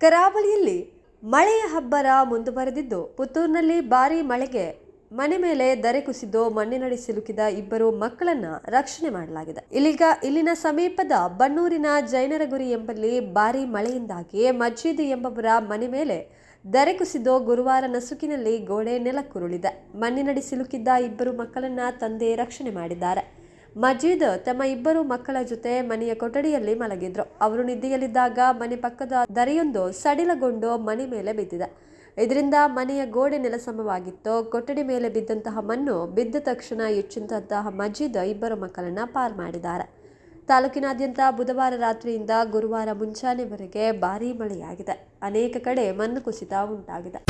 ಕರಾವಳಿಯಲ್ಲಿ ಮಳೆಯ ಹಬ್ಬರ ಮುಂದುವರೆದಿದ್ದು, ಪುತ್ತೂರಿನಲ್ಲಿ ಭಾರೀ ಮಳೆಗೆ ಮನೆ ಮೇಲೆ ದರೆ ಕುಸಿದು ಮಣ್ಣಿನಡಿ ಸಿಲುಕಿದ ಇಬ್ಬರು ಮಕ್ಕಳನ್ನ ರಕ್ಷಣೆ ಮಾಡಲಾಗಿದೆ. ಇಲ್ಲಿಗ ಇಲ್ಲಿನ ಸಮೀಪದ ಬನ್ನೂರಿನ ಜೈನರಗುರಿ ಎಂಬಲ್ಲಿ ಭಾರೀ ಮಳೆಯಿಂದಾಗಿ ಮಜೀದ್ ಎಂಬವರ ಮನೆ ಮೇಲೆ ದರೆ ಕುಸಿದು ಗುರುವಾರ ನಸುಕಿನಲ್ಲಿ ಗೋಡೆ ನೆಲಕ್ಕುರುಳಿದೆ. ಮಣ್ಣಿನಡಿ ಸಿಲುಕಿದ್ದ ಇಬ್ಬರು ಮಕ್ಕಳನ್ನ ತಂದೆ ರಕ್ಷಣೆ ಮಾಡಿದ್ದಾರೆ. ಮಜೀದ್ ತಮ್ಮ ಇಬ್ಬರು ಮಕ್ಕಳ ಜೊತೆ ಮನೆಯ ಕೊಠಡಿಯಲ್ಲಿ ಮಲಗಿದ್ರು. ಅವರು ನಿದ್ದೆಯಲ್ಲಿದ್ದಾಗ ಮನೆ ಪಕ್ಕದ ದರೆಯೊಂದು ಸಡಿಲಗೊಂಡು ಮನೆ ಮೇಲೆ ಬಿದ್ದಿದೆ. ಇದರಿಂದ ಮನೆಯ ಗೋಡೆ ನೆಲಸಮವಾಗಿತ್ತು. ಕೊಠಡಿ ಮೇಲೆ ಬಿದ್ದಂತಹ ಮಣ್ಣು ಬಿದ್ದ ತಕ್ಷಣ ಹೆಚ್ಚಿದಂತಹ ಮಜೀದ್ ಇಬ್ಬರು ಮಕ್ಕಳನ್ನ ಪಾರ್ ಮಾಡಿದ್ದಾರೆ. ತಾಲೂಕಿನಾದ್ಯಂತ ಬುಧವಾರ ರಾತ್ರಿಯಿಂದ ಗುರುವಾರ ಮುಂಜಾನೆವರೆಗೆ ಭಾರೀ ಮಳೆಯಾಗಿದೆ. ಅನೇಕ ಕಡೆ ಮಣ್ಣು ಕುಸಿತ ಉಂಟಾಗಿದೆ.